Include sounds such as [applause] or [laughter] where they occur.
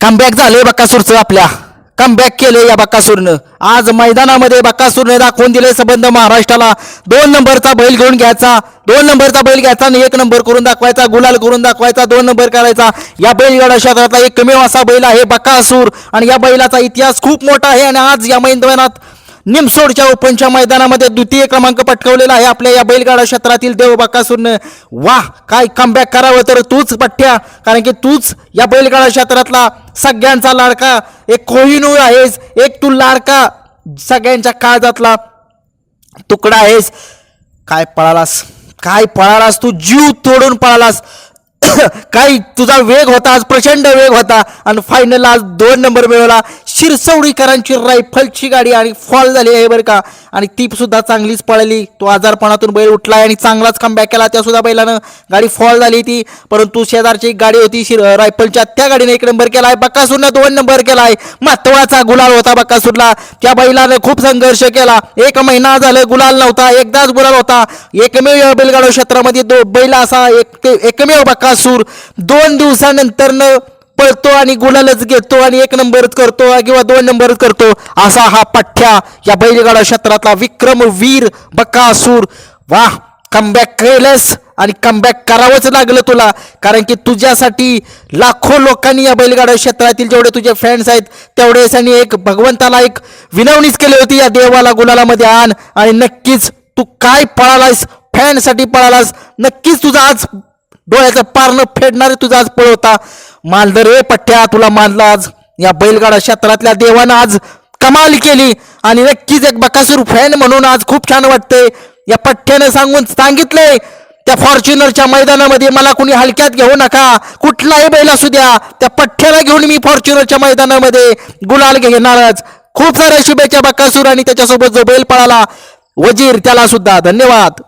Comeback झालंय बकासूरचं आपल्या. Comeback केलंय या बकासूरनं. आज मैदानामध्ये बकासूरने दाखवून दिले संबंध महाराष्ट्राला. दोन नंबरचा बैल घेऊन घ्यायचा. दोन नंबरचा बैल घ्यायचा आणि एक नंबर करून दाखवायचा. गुलाल करून दाखवायचा. दोन नंबर करायचा. या बैलगाडा क्षेत्रातला एकमेव असा बैल आहे बकासूर. आणि या बैलाचा इतिहास खूप मोठा आहे आणि आज या मैदानात निमसोडच्या ओपनच्या मैदानामध्ये द्वितीय क्रमांक पटकवलेला आहे. आपल्या या बैलगाडा क्षेत्रातील देव वा काय कमबॅक करावं तर तूच पठ्ठ्या. कारण की तूच या बैलगाडा क्षेत्रातला सगळ्यांचा लाडका. एक कोहिनूर आहेस एक तू लाडका. सगळ्यांच्या काळजातला तुकडा आहेस. काय पळालास? काय पळालास तू? जीव तोडून पळालास. [coughs] काय तुझा वेग होता आज प्रचंड वेग होता. आणि फायनल आज दोन नंबर मिळवला. शिरसवडीकरांची रायफलची गाडी आणि फॉल झाली आहे बरं का. आणि ती सुद्धा चांगलीच पळाली. तो आजारपणातून बैल उठलाय आणि चांगलाच कमबॅक केला. त्या सुद्धा बैलानं गाडी फॉल झाली ती परंतु शेजारची एक गाडी होती शिर रायफलच्या त्या गाडीने एक नंबर केला आहे बक्कासूरनं दोन नंबर केला आहे महत्त्वाचा गुलाल होता बक्कासूरला त्या बैलानं खूप संघर्ष केला. एक महिना झालं गुलाल नव्हता एकदाच गुलाल होता. एकमेव या क्षेत्रामध्ये दो बैल असा एक ते एकमेव बक्कासूर दोन दिवसानंतरनं पळतो आणि गुलालच घेतो आणि एक नंबरच करतो किंवा दोन नंबरच करतो असा हा पठ्ठ्या या बैलगाडा क्षेत्रातला विक्रम वीर बकासूर. वाह कमबॅक केलंस आणि कमबॅक करावंच लागलं तुला कारण की तुझ्यासाठी लाखो लोकांनी या बैलगाडा क्षेत्रातील जेवढे तुझे फॅन्स आहेत तेवढेच आणि एक भगवंताला एक विनवणीच केली होती या देवाला गुलालामध्ये आण. आणि नक्कीच तू काय पळालास फॅनसाठी पळालास नक्कीच तुझा आज डोळ्याचं पारणं फेडणारे तुझा आज पळ होता मानलं रे पठ्ठ्या तुला मानलं आज. या बैलगाडा क्षेत्रातल्या देवानं आज कमाल केली. आणि नक्कीच एक बकासूर फॅन म्हणून आज खूप छान वाटतंय. या पठ्ठ्यानं सांगून सांगितलंय त्या फॉर्च्युनरच्या मैदानामध्ये मला कुणी हलक्यात घेऊ नका. कुठलाही बैल असू द्या त्या पठ्ठ्याला घेऊन मी फॉर्च्युनरच्या मैदानामध्ये गुलाल घेणारच खूप साऱ्या शुभेच्छा बकासूर आणि त्याच्यासोबत जो बैल पळाला वजीर त्याला सुद्धा. धन्यवाद.